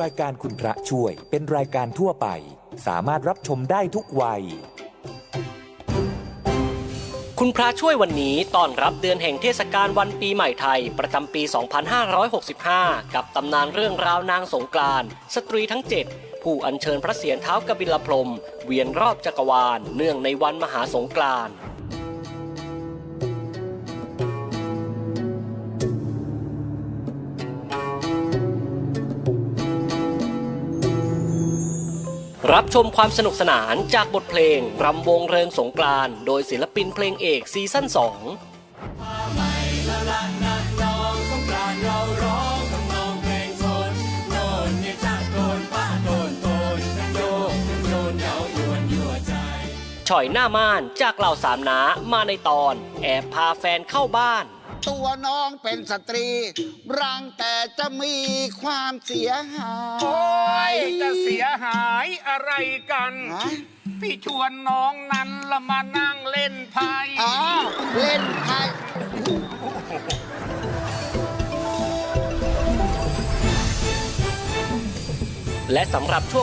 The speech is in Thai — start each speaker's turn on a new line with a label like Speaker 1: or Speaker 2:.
Speaker 1: รายการคุณพระช่วยเป็นรายการทั่วไป สามารถรับชมได้ทุกวัย
Speaker 2: คุณพระช่วยวันนี้ต้อนรับเดือนแห่งเทศกาลวันปีใหม่ไทย ประจำปี 2565 กับตำนานเรื่องราวนางสงกรานต์สตรีทั้ง 7 ผู้อัญเชิญพระเศียรเท้ากบิลพรหมเวียนรอบจักรวาล เนื่องในวันมหาสงกรานต์ รับชมความสนุกสนานจากบทเพลง รำวงเริงสงกรานโดยศิลปินเพลงเอกซีซั่น2ฉ่อยหน้าม่านจากเหล่าสามน้ามาในตอน แอบพาแฟนเข้าบ้าน
Speaker 3: ตัวน้องเป็นสตรีรังแต่จะมีความเสียหาย
Speaker 4: โอ้ยจะเสียหายอะไรกัน
Speaker 3: ฮะ
Speaker 4: พี่ชวนน้องนั้นละมานั่งเล่นไพ่
Speaker 3: อ๋อเล่นไพ่
Speaker 2: และสำหรับช่วง